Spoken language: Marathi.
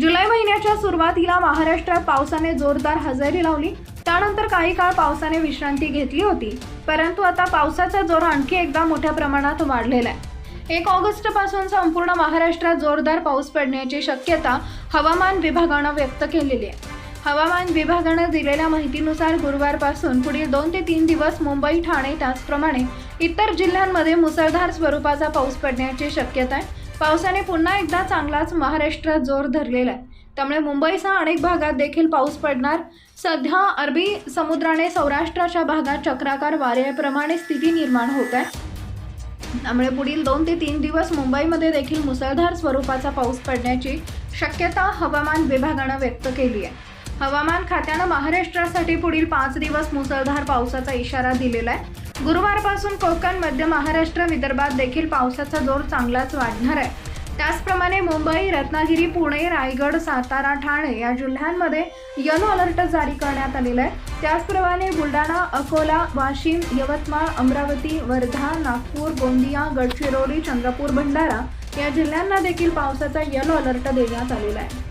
जुलै महिन्याच्या सुरुवातीला महाराष्ट्रात पावसाने जोरदार हजेरी लावली. त्यानंतर काही काळ पावसाने विश्रांती घेतली होती. परंतु आता पावसाचा जोर आणखी एकदा मोठ्या प्रमाणात वाढलेला आहे. एक ऑगस्टपासून संपूर्ण महाराष्ट्रात जोरदार पाऊस पडण्याची शक्यता हवामान विभागानं व्यक्त केलेली आहे. हवामान विभागानं दिलेल्या माहितीनुसार गुरुवारपासून पुढील दोन ते तीन दिवस मुंबई ठाणे त्याचप्रमाणे इतर जिल्ह्यांमध्ये मुसळधार स्वरूपाचा पाऊस पडण्याची शक्यता आहे. पावसाने पुन्हा एकदा चांगलाच महाराष्ट्रात जोर धरलेला आहे. त्यामुळे मुंबईसह अनेक भागात देखील पाऊस पडणार. सध्या अरबी समुद्राने सौराष्ट्राच्या भागात चक्राकार वाऱ्याप्रमाणे स्थिती निर्माण होत आहे. त्यामुळे पुढील दोन ते तीन दिवस मुंबईमध्ये देखील मुसळधार स्वरूपाचा पाऊस पडण्याची शक्यता हवामान विभागानं व्यक्त केली आहे. हवामान खात्यानं महाराष्ट्रासाठी पुढील पाच दिवस मुसळधार पावसाचा इशारा दिलेला आहे. गुरुवारपासून कोकण मध्य महाराष्ट्र विदर्भात देखील पावसाचा जोर चांगलाच वाढणार आहे. त्याचप्रमाणे मुंबई रत्नागिरी पुणे रायगड सातारा ठाणे या जिल्ह्यांमध्ये यलो अलर्ट जारी करण्यात आलेला आहे. त्याचप्रमाणे बुलढाणा अकोला वाशिम यवतमाळ अमरावती वर्धा नागपूर गोंदिया गडचिरोली चंद्रपूर भंडारा या जिल्ह्यांना देखील पावसाचा यलो अलर्ट देण्यात आलेला आहे.